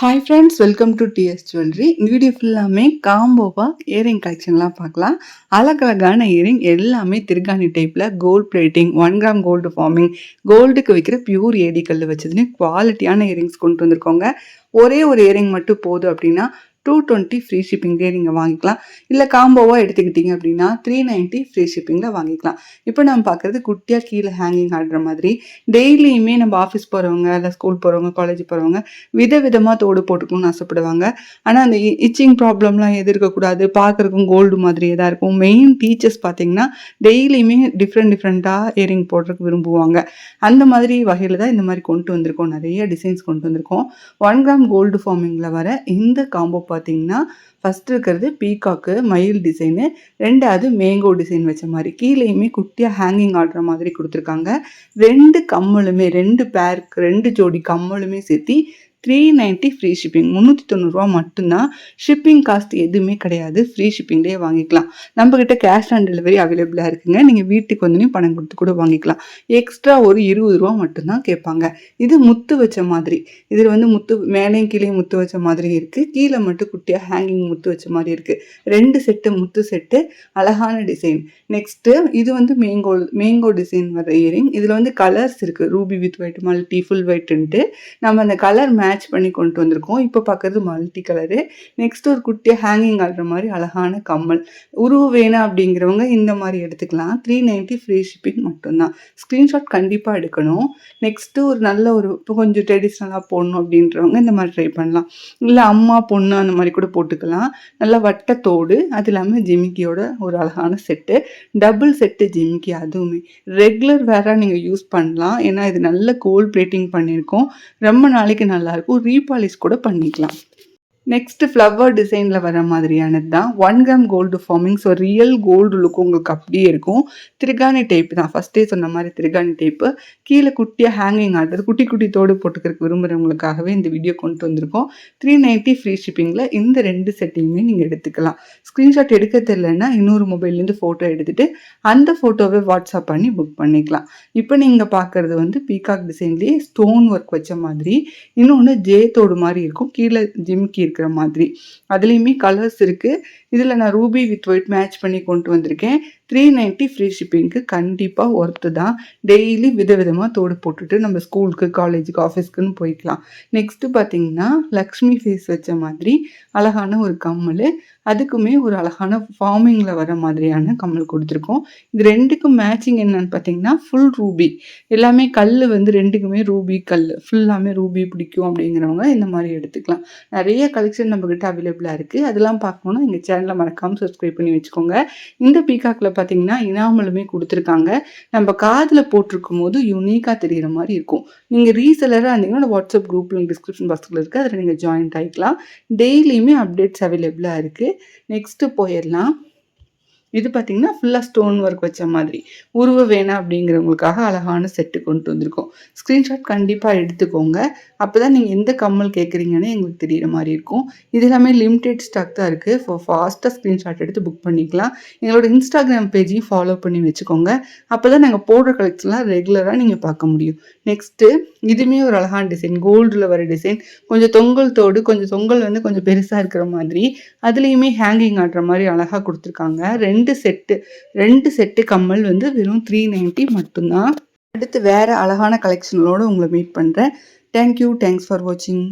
Hi friends welcome to DS jewellery இந்த video ஃபுல்லாமே காம்போவாக இயரிங் கலெக்ஷன்லாம் பார்க்கலாம். அழகழகான இயரிங் எல்லாமே திருகாணி டைப்பில் gold plating one gram gold forming கோல்டுக்கு வைக்கிற பியூர் ஏடி கல் வச்சதுன்னு குவாலிட்டியான இயரிங்ஸ் கொண்டு வந்திருக்கோங்க. ஒரே ஒரு இயரிங் மட்டும் போதும் அப்படின்னா டூ டுவெண்ட்டி ஃப்ரீ ஷிப்பிங்லேயே நீங்கள் வாங்கிக்கலாம். இல்லை காம்போவாக எடுத்துக்கிட்டீங்க அப்படின்னா த்ரீ நைன்ட்டி ஃப்ரீ ஷிப்பிங்கில் வாங்கிக்கலாம். இப்போ நம்ம பார்க்குறது குட்டியாக கீழே ஹேங்கிங் ஆடுற மாதிரி. டெய்லியுமே நம்ம ஆஃபீஸ் போகிறவங்க இல்லை ஸ்கூல் போகிறவங்க காலேஜ் போகிறவங்க விதவிதமாக தோடு போட்டுக்கணும்னு ஆசைப்படுவாங்க. ஆனால் அந்த இச்சிங் ப்ராப்ளம்லாம் எதிர்க்கக்கூடாது பார்க்குறக்கும் கோல்டு மாதிரியே தான் இருக்கும். மெயின் டீச்சர்ஸ் பார்த்தீங்கன்னா டெய்லியுமே டிஃப்ரெண்ட் டிஃப்ரெண்ட்டாக இயரிங் போடுறதுக்கு விரும்புவாங்க. அந்த மாதிரி வகையில் தான் இந்த மாதிரி கொண்டு வந்திருக்கோம். நிறைய டிசைன்ஸ் கொண்டு வந்திருக்கோம். ஒன் கிராம் கோல்டு ஃபார்மிங்கில் வர இந்த காம்போ பார்த்தீங்கன்னா ஃபஸ்ட் இருக்கிறது பீகாக்கு மயில் டிசைனு ரெண்டாவது மேங்கோ டிசைன் வச்ச மாதிரி. கீழேயுமே குட்டியாக ஹேங்கிங் ஆடுற மாதிரி கொடுத்துருக்காங்க. ரெண்டு கம்மலுமே ரெண்டு பேருக்கு ரெண்டு ஜோடி கம்மலுமே சேர்த்தி த்ரீ நைன்ட்டி ஃப்ரீ ஷிப்பிங் முந்நூற்றி தொண்ணூறுரூவா மட்டும்தான் ஷிப்பிங் காஸ்ட் எதுவுமே கிடையாது. ஃப்ரீ ஷிப்பிங்லேயே வாங்கிக்கலாம். நம்மக்கிட்ட கேஷ் ஆன் டெலிவரி அவைலபிளாக இருக்குங்க. நீங்கள் வீட்டுக்கு வந்து பணம் கொடுத்து கூட வாங்கிக்கலாம். எக்ஸ்ட்ரா ஒரு இருபது ரூபா மட்டும்தான் கேட்பாங்க. இது முத்து வச்ச மாதிரி. இதில் வந்து முத்து மேலேயும் கீழே முத்து வச்ச மாதிரி இருக்குது கீழே மட்டும் குட்டியாக ஹேங்கிங் முத்து வச்ச மாதிரி இருக்குது ரெண்டு செட்டு முத்து செட்டு அழகான டிசைன் நெக்ஸ்ட்டு இது வந்து மேங்கோ மேங்கோ டிசைன் வர இயரிங் இதில் வந்து கலர்ஸ் இருக்குது ruby with white multi full ஒயிட்டுன்ட்டு நம்ம அந்த கலர் மே மேட்ச் பண்ணி கொண்டு வந்திருக்கோம். இப்போ பார்க்குறது மல்டி கலரு நெக்ஸ்ட் ஒரு குட்டியாக ஹேங்கிங் ஆடுற மாதிரி அழகான கம்மல். உருவ வேணாம் அப்படிங்கிறவங்க இந்த மாதிரி எடுத்துக்கலாம். த்ரீ நைன்ட்டி ஃப்ரீ ஷிப்பிங் மட்டும்தான். ஸ்க்ரீன்ஷாட் கண்டிப்பாக எடுக்கணும். நெக்ஸ்ட்டு ஒரு நல்ல ஒரு இப்போ கொஞ்சம் ட்ரெடிஷ்னலாக போடணும் அப்படின்றவங்க இந்த மாதிரி ட்ரை பண்ணலாம். இல்லை அம்மா பொண்ணு அந்த மாதிரி கூட போட்டுக்கலாம். நல்ல வட்டத்தோடு அது இல்லாமல் ஜிமிக்கியோட ஒரு அழகான செட்டு டபுள் செட்டு ஜிமிக்கி அதுவுமே. ரெகுலர் வேற நீங்கள் யூஸ் பண்ணலாம். ஏன்னா இது நல்ல கோல்ட் பிளேட்டிங் பண்ணியிருக்கோம். ரொம்ப நாளைக்கு நல்லா நல்லாயிருக்கும் ரீபாலிஷ் கூட பண்ணிக்கலாம் நெக்ஸ்ட் ஃப்ளவர் டிசைனில் வர மாதிரியானது தான் one gram gold forming so real gold look உங்களுக்கு அப்படியே இருக்கும். திருகாணி டைப் தான். ஃபஸ்ட்டே சொன்ன மாதிரி திருகாணி டைப்பு கீழே குட்டியாக ஹேங்கிங் ஆடுறது குட்டி குட்டி தோடு போட்டுக்கிறதுக்கு விரும்புகிறவங்களுக்காகவே இந்த வீடியோ கொண்டு வந்திருக்கோம். த்ரீ நைன்ட்டி ஃப்ரீ ஷிப்பிங்கில் இந்த ரெண்டு செட்டையுமே நீங்கள் எடுத்துக்கலாம். ஸ்க்ரீன்ஷாட் எடுக்க தெரிலன்னா இன்னொரு மொபைல்லேருந்து ஃபோட்டோ எடுத்துகிட்டு அந்த ஃபோட்டோவை வாட்ஸ்அப் பண்ணி புக் பண்ணிக்கலாம். இப்போ நீங்கள் பார்க்குறது வந்து பீகாக் டிசைன்லேயே ஸ்டோன் ஒர்க் வச்ச மாதிரி. இன்னொன்று ஜே தோடு மாதிரி இருக்கும். கீழே ஜிம்கி இருக்கு இருக்கிற மாதிரி. அதுலேயுமே கலர்ஸ் இருக்குது இதில் நான் ரூபி வித் ஒயிட் மேட்ச் பண்ணி கொண்டு வந்திருக்கேன். த்ரீ நைன்ட்டி ஃப்ரீ ஷிப்பிங்க்கு கண்டிப்பாக ஒர்த்து தான். டெய்லி விதவிதமாக தோடு போட்டுட்டு நம்ம ஸ்கூலுக்கு காலேஜுக்கு ஆஃபீஸ்க்குன்னு போய்க்கலாம். நெக்ஸ்ட்டு பார்த்தீங்கன்னா லக்ஷ்மி ஃபேஸ் வச்ச மாதிரி அழகான ஒரு கம்மல். அதுக்குமே ஒரு அழகான ஃபார்மிங்கில் வர மாதிரியான கம்மல் கொடுத்துருக்கோம். இது ரெண்டுக்கும் மேட்சிங் என்னன்னு பார்த்தீங்கன்னா ஃபுல் ரூபி எல்லாமே கல் வந்து ரெண்டுக்குமே ரூபி கல் ஃபுல்லாமே ரூபி பிடிக்கும் அப்படிங்கிறவங்க இந்த மாதிரி எடுத்துக்கலாம். நிறைய கலெக்ஷன் நம்மக்கிட்ட அவைலபிளாக இருக்குது அதெல்லாம் பார்க்கணுன்னா எங்கள் சேனலை மறக்காமல் சப்ஸ்கிரைப் பண்ணி வச்சுக்கோங்க. இந்த பீகாக்கில் பார்த்தீங்கன்னா இனாமலுமே கொடுத்துருக்காங்க. நம்ம காதில் போட்டிருக்கும் போது யூனிக்காக தெரிகிற மாதிரி இருக்கும். நீங்கள் ரீசெலராக இருந்தீங்கன்னா வாட்ஸ்அப் குரூப்பில் டிஸ்கிரிப்ஷன் பாக்ஸில் இருக்குது அதில் நீங்கள் ஜாயின் ஆகிக்கலாம் டெய்லியுமே அப்டேட்ஸ் அவைலபிளாக இருக்குது நெக்ஸ்ட்டு போயிடலாம். இது பார்த்திங்கன்னா ஃபுல்லாக ஸ்டோன் ஒர்க் வச்ச மாதிரி. உருவ வேணாம் அப்படிங்கிறவங்களுக்காக அழகான செட்டு கொண்டு வந்திருக்கோம். ஸ்க்ரீன்ஷாட் கண்டிப்பாக எடுத்துக்கோங்க. அப்போ தான் நீங்கள் எந்த கம்மல் கேட்குறீங்கன்னு எங்களுக்கு தெரியிற மாதிரி இருக்கும். இது எல்லாமே லிமிடெட் ஸ்டாக் தான் இருக்குது ஸோ ஃபாஸ்ட்டாக ஸ்க்ரீன்ஷாட் எடுத்து புக் பண்ணிக்கலாம். எங்களோட இன்ஸ்டாகிராம் பேஜையும் ஃபாலோ பண்ணி வச்சுக்கோங்க. அப்போ தான் நாங்கள் போடுற கலெக்ஷன்லாம் ரெகுலராக நீங்கள் பார்க்க முடியும். நெக்ஸ்ட்டு இதுவுமே ஒரு அழகான டிசைன் கோல்டில் வர டிசைன் கொஞ்சம் தொங்கல் தோடு கொஞ்சம் தொங்கல் வந்து கொஞ்சம் பெருசாக இருக்கிற மாதிரி. அதுலேயுமே ஹேங்கிங் ஆடுற மாதிரி அழகாக கொடுத்துருக்காங்க. ரெண்டு ரெண்டு செட்டு ரெண்டு செட்டு கம்மல் வந்து வெறும் த்ரீ நைன்ட்டி மட்டும்தான். அடுத்து வேறு அழகான கலெக்ஷன்களோடு உங்களை மீட் பண்ணுறேன் தேங்க்யூ தேங்க்ஸ் ஃபார் வாட்சிங்